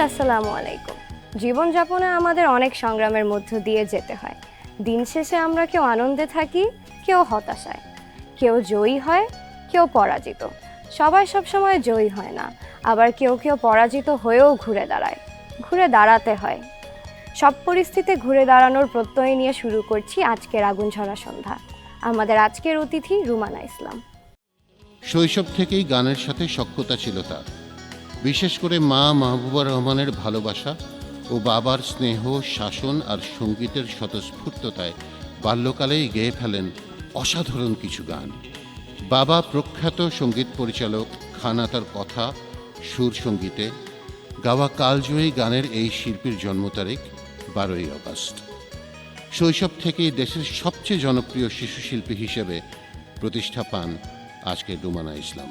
আসসালামু আলাইকুম জীবনযাপনে আমাদের অনেক সংগ্রামের মধ্য দিয়ে যেতে হয়। দিন শেষে আমরা কেউ আনন্দে থাকি, কেউ হতাশায়। কেউ জয়ী হয়, কেউ পরাজিত। সবাই সবসময় জয়ী হয় না। আবার কেউ কেউ পরাজিত হয়েও ঘুরে দাঁড়ায়। ঘুরে দাঁড়াতে হয়। সব পরিস্থিতি ঘুরে দাঁড়ানোর প্রত্যয় নিয়ে শুরু করছি আজকের আগুন ঝরা সন্ধ্যা। আমাদের আজকের অতিথি রুমানা ইসলাম। শৈশব থেকেই গানের সাথে সখ্যতা ছিল তার। বিশেষ করে মা মাহবুবা রহমানের ভালোবাসা ও বাবার স্নেহ, শাসন আর সঙ্গীতের স্বতঃস্ফূর্ততায় বাল্যকালেই গেয়ে ফেলেন অসাধারণ কিছু গান। বাবা প্রখ্যাত সংগীত পরিচালক খানাতার কথা, সুর সঙ্গীতে, গাওয়া কালজয়ী গানের এই শিল্পীর জন্ম তারিখ বারোই আগস্ট। শৈশব থেকেই দেশের সবচেয়ে জনপ্রিয় শিশু শিল্পী হিসেবে প্রতিষ্ঠা পান আজকে রুমানা ইসলাম।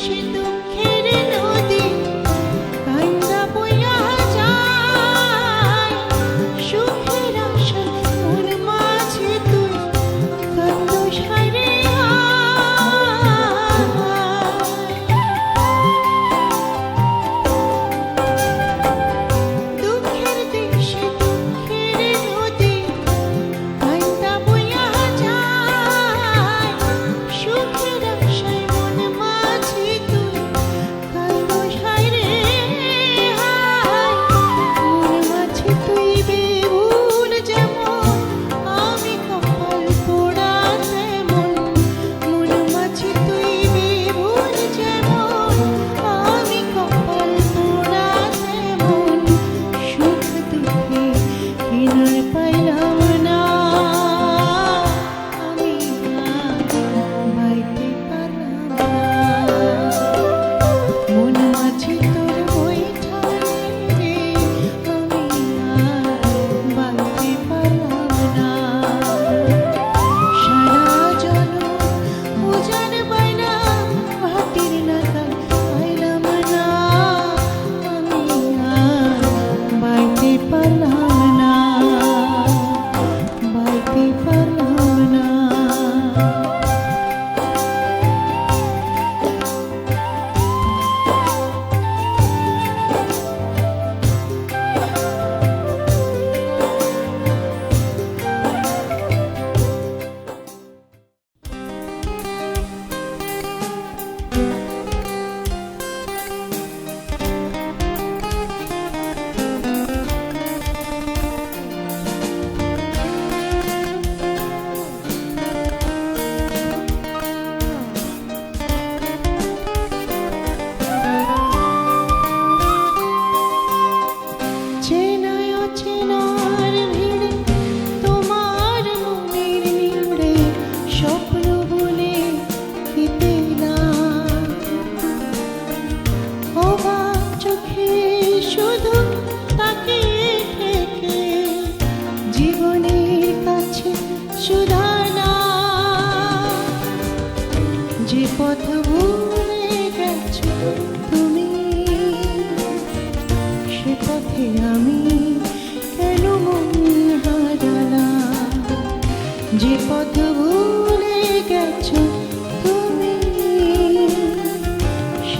সে দুঃখে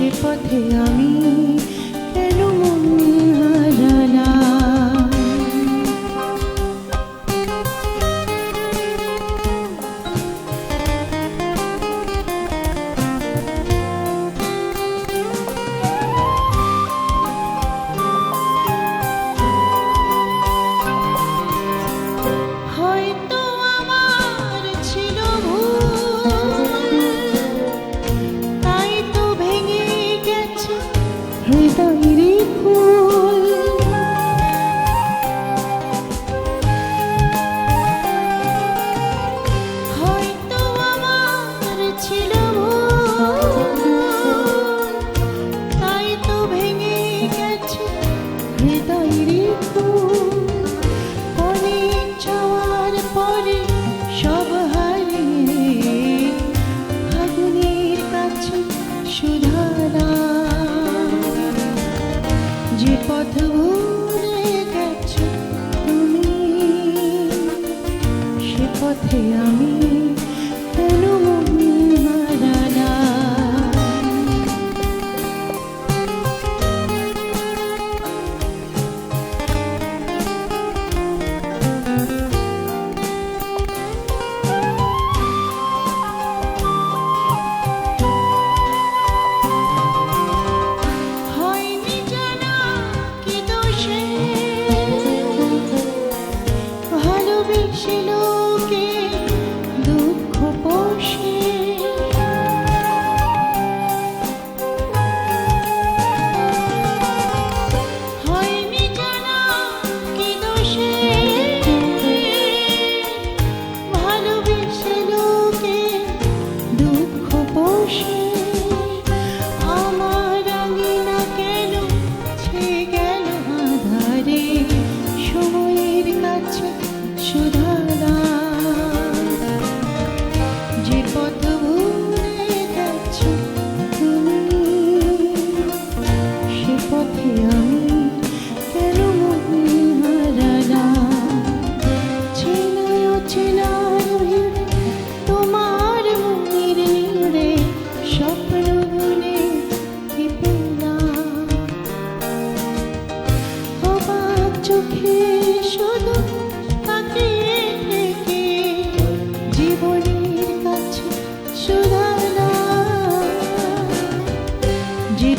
সে পথে আমি কেন মন হারালাম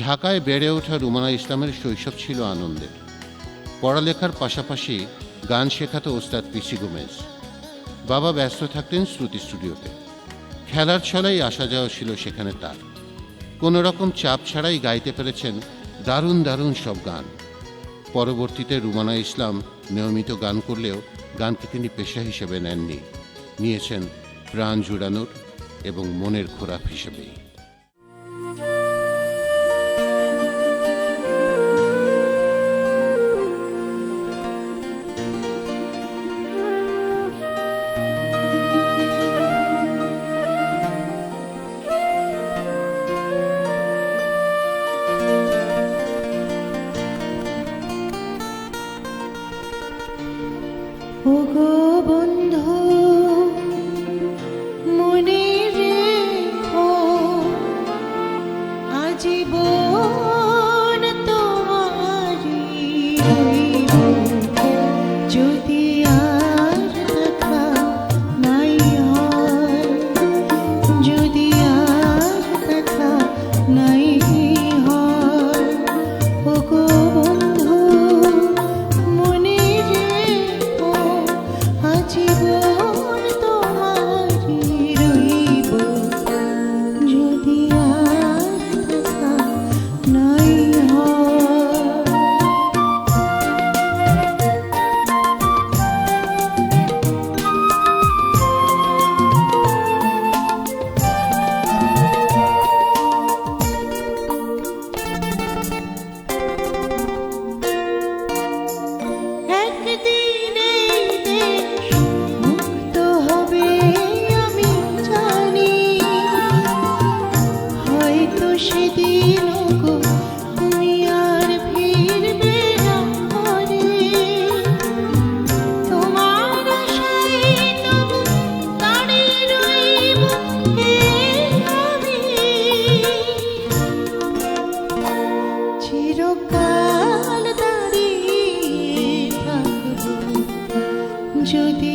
ঢাকায় বেড়ে ওঠা রুমানা ইসলামের শৈশব ছিল আনন্দের। পড়ালেখার পাশাপাশি গান শেখাতো ওস্তাদ পিসি গোমেজ। বাবা ব্যস্ত থাকতেন শ্রুতি স্টুডিওতে। খেলার ছলেই আসা যাওয়া ছিল সেখানে তার। কোনো রকম চাপ ছাড়াই গাইতে পেরেছেন দারুণ দারুণ সব গান। পরবর্তীতে রুমানা ইসলাম নিয়মিত গান করলেও গানকে তিনি পেশা হিসেবে নেননি। নিয়েছেন প্রাণ জুড়ানোর এবং মনের খোরাক হিসেবেই। যদি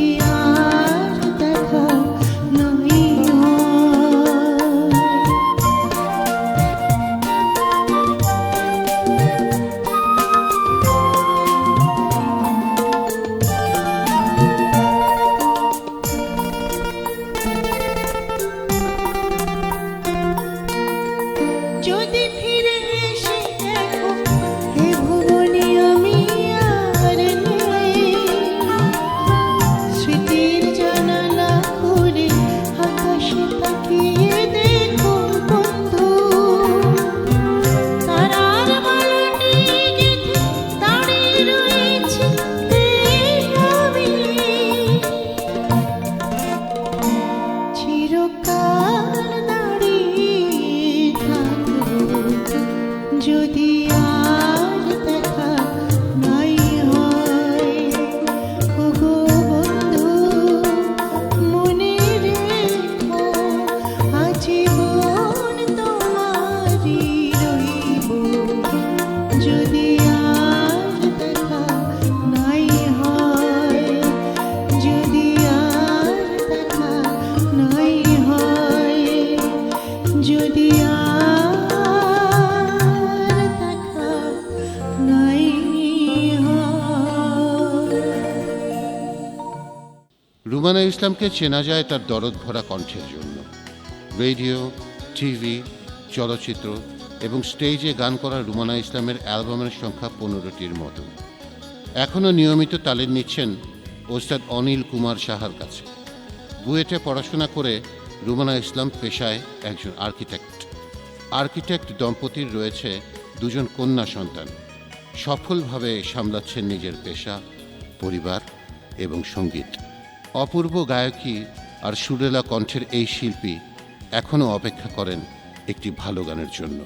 রুমানা ইসলামকে চেনা যায় তার দরদ ভরা কণ্ঠের জন্য। রেডিও, টিভি, চলচ্চিত্র এবং স্টেজে গান করা রুমানা ইসলামের অ্যালবামের সংখ্যা পনেরোটির মতো। এখনও নিয়মিত তালিম নিচ্ছেন ওস্তাদ অনিল কুমার সাহার কাছে। বুয়েটে পড়াশোনা করে রুমানা ইসলাম পেশায় একজন আর্কিটেক্ট। আর্কিটেক্ট দম্পতির রয়েছে দুজন কন্যা সন্তান। সফলভাবে সামলাচ্ছেন নিজের পেশা, পরিবার এবং সংগীত। অপূর্ব গায়কী আর সুরেলা কণ্ঠের এই শিল্পী এখনও অপেক্ষা করেন একটি ভালো গানের জন্য।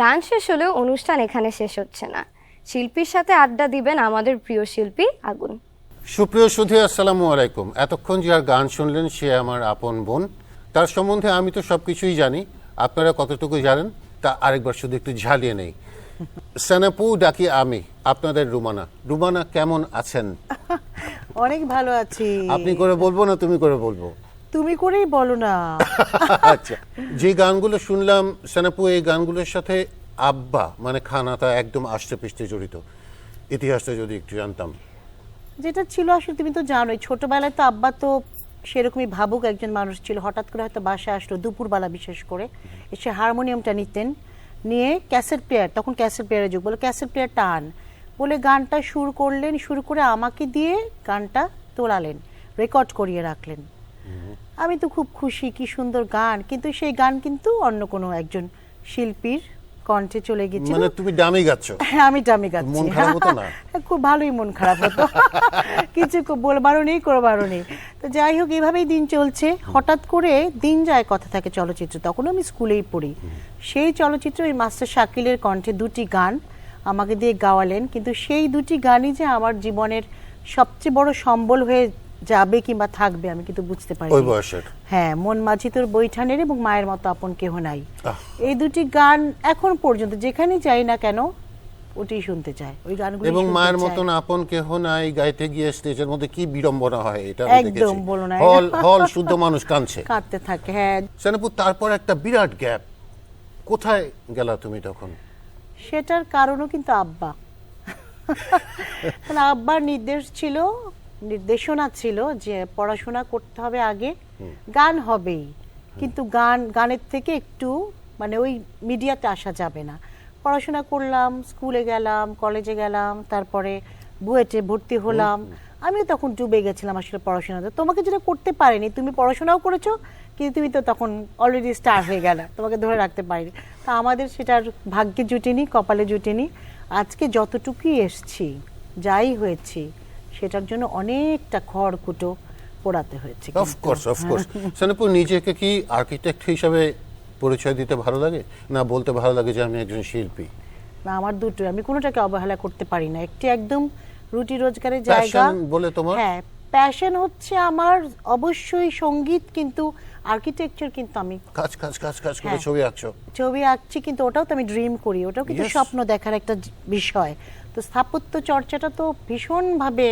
গান শেষ হলেও অনুষ্ঠান এখানে শেষ হচ্ছে না। শিল্পীর সাথে আড্ডা দিবেন আমাদের প্রিয় শিল্পী আগুন। সুপ্রিয় সুধী আসসালামু আলাইকুম। এতক্ষণ যার গান শুনলেন সে আমার আপন বোন। তার সম্বন্ধে আমি তো সব কিছুই জানি। আপনারা কতটুকু জানেন তা আরেকবার শুধু একটু ঝালিয়ে নেই। সানাপু ডাকি আমি আপনাদের রুমানা। রুমানা কেমন আছেন? অনেক ভালো আছি। আপনি করে বলব না তুমি করে বলব? তুমি করেই বলো না। আচ্ছা যে গানগুলো শুনলাম সানাপু এই গানগুলোর সাথে আব্বা মানে খানাটা একদম আষ্টপৃষ্ঠে জড়িত। ইতিহাসটা যদি একটু জানতাম। যেটা ছিল আসলে তুমি তো জানোই ছোটবেলায় তো আব্বা তো সেরকমই ভাবুক একজন মানুষ ছিল। হঠাৎ করে হয়তো বাসায় আসলো দুপুরবেলা বিশেষ করে। এসে হারমোনিয়ামটা নিতেন নিয়ে ক্যাসেট প্লেয়ার তখন ক্যাসেট প্লেয়ারের যুগ বলে ক্যাসেট প্লেয়ার টান। বলে গানটা শুরু করলেন শুরু করে আমাকে দিয়ে গানটা তোলালেন রেকর্ড করিয়ে রাখলেন। আমি তো খুব খুশি কি সুন্দর গান। কিন্তু সেই গান কিন্তু অন্য কোনো একজন শিল্পীর কণ্ঠে চলে গেছিল মানে তুমি ডামি গাচ্ছ? হ্যাঁ আমি ডামি গাচ্ছি। মন খারাপ হতো না? খুব ভালোই মন খারাপ হতো। কিছু বলবারও নেই করবারও নেই তো যাই হোক এভাবেই দিন চলছে। হঠাৎ করে দিন যায় কথা থাকে চলচ্চিত্র। তখন আমি স্কুলেই পড়ি। সেই চলচ্চিত্র ওই মাস্টার শাকিলের কণ্ঠে দুটি গান আমাকে দিয়ে গাওয়ালেন। কিন্তু সেই দুটি গানই যে আমার জীবনের সবচেয়ে বড় সম্বল হয়ে যাবে কিংবা থাকবে আমি কিন্তু বুঝতে পারি ওই বয়সের। হ্যাঁ মন মাঝি তোর বৈঠানের এবং মায়ের মতো আপন কেহ নাই। এই দুটি গান এখন পর্যন্ত যেখানেই যাই না কেন ওটি শুনতে চাই ওই গানগুলো এবং মায়ের মতন আপন কেহ নাই গাইতে গিয়ে স্টেজের মধ্যে কি বিড়ম্বনা হয় এটা একদম বলো না। হল হল শুদ্ধ মানুষ কাঁদছে। কাঁদতে থাকে হ্যাঁ। সেনাপুর তারপর একটা বিরাট গ্যাপ। কোথায় গেলা তুমি তখন? সেটার কারণও কিন্তু আব্বা। আব্বার নির্দেশ ছিল নির্দেশনা ছিল যে পড়াশোনা করতে হবে আগে গান হবেই। কিন্তু গান গানের থেকে একটু মানে ওই মিডিয়াতে আসা যাবে না। পড়াশোনা করলাম স্কুলে গেলাম কলেজে গেলাম তারপরে বুয়েটে ভর্তি হলাম। আমিও তখন ডুবে গেছিলাম আসলে পড়াশোনাতে। তোমাকে যেটা করতে পারিনি তুমি পড়াশোনাও করেছ কিন্তু তুমি তো তখন অলরেডি স্টার হয়ে গেল তোমাকে ধরে রাখতে পারিনি। তা আমাদের সেটার ভাগ্যে জুটেনি কপালে জুটেনি। আজকে যতটুকুই এসছি যাই হয়েছি সেটার জন্য অনেকটা খড়কুটো পোড়াতে হয়েছে অফকোর্স অফকোর্স সেনাপুর নিজেকে কি আর্কিটেক্ট হিসাবে পরিচয় দিতে ভালো লাগে? না বলতে ভালো লাগে যে আমি একজন শিল্পী? না আমার দুটোই। আমি কোনোটাকে অবহেলা করতে পারি না। একটি একদম রুটি রোজগারের জায়গা। বলে তোমার? হ্যাঁ প্যাশন হচ্ছে আমার অবশ্যই সংগীত কিন্তু আর্কিটেকচার কিন্তু আমি কাজ কাজ কাজ কাজ করে হ্যাঁ। ছবি আঁকছো। ছবি আঁকছি কিন্তু ওটাও তো আমি ড্রিম করি। ওটাও কিন্তু স্বপ্ন দেখার একটা বিষয়। তো স্থাপত্য চর্চাটা তো ভীষণভাবে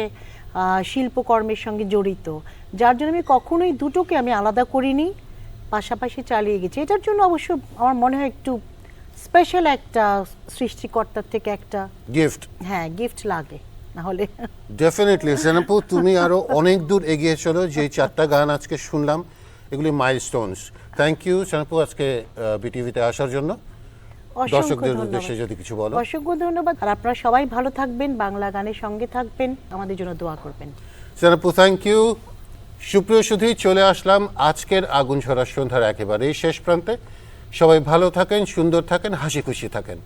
শিল্পকর্মের সঙ্গে জড়িত। যার জন্য আমি কখনোই দুটোকে আমি আলাদা করিনি পাশাপাশি চালিয়ে গেছি। এটার জন্য অবশ্য আমার মনে হয় একটু স্পেশাল একটা সৃষ্টিকর্তার থেকে একটা গিফট হ্যাঁ গিফট লাগে না হলে ডেফিনেটলি সেনাপু তুমি আরও অনেক দূর এগিয়ে চলো যে চারটা গান আজকে শুনলাম এগুলি মাইলস্টোনস থ্যাংক ইউ সেনাপু আজকে বিটিভিতে আসার জন্য। দর্শকদের উদ্দেশ্যে যদি কিছু বলো। অসংখ্য ধন্যবাদ। আর আপনারা সবাই ভালো থাকবেন বাংলা গানের সঙ্গে থাকবেন। আমাদের জন্য দোয়া করবেন। থ্যাংক ইউ সুপ্রিয় সুধী চলে আসলাম আজকের আগুন ঝরা সন্ধ্যার একেবারেই শেষ প্রান্তে। সবাই ভালো থাকেন সুন্দর থাকেন হাসি খুশি থাকেন।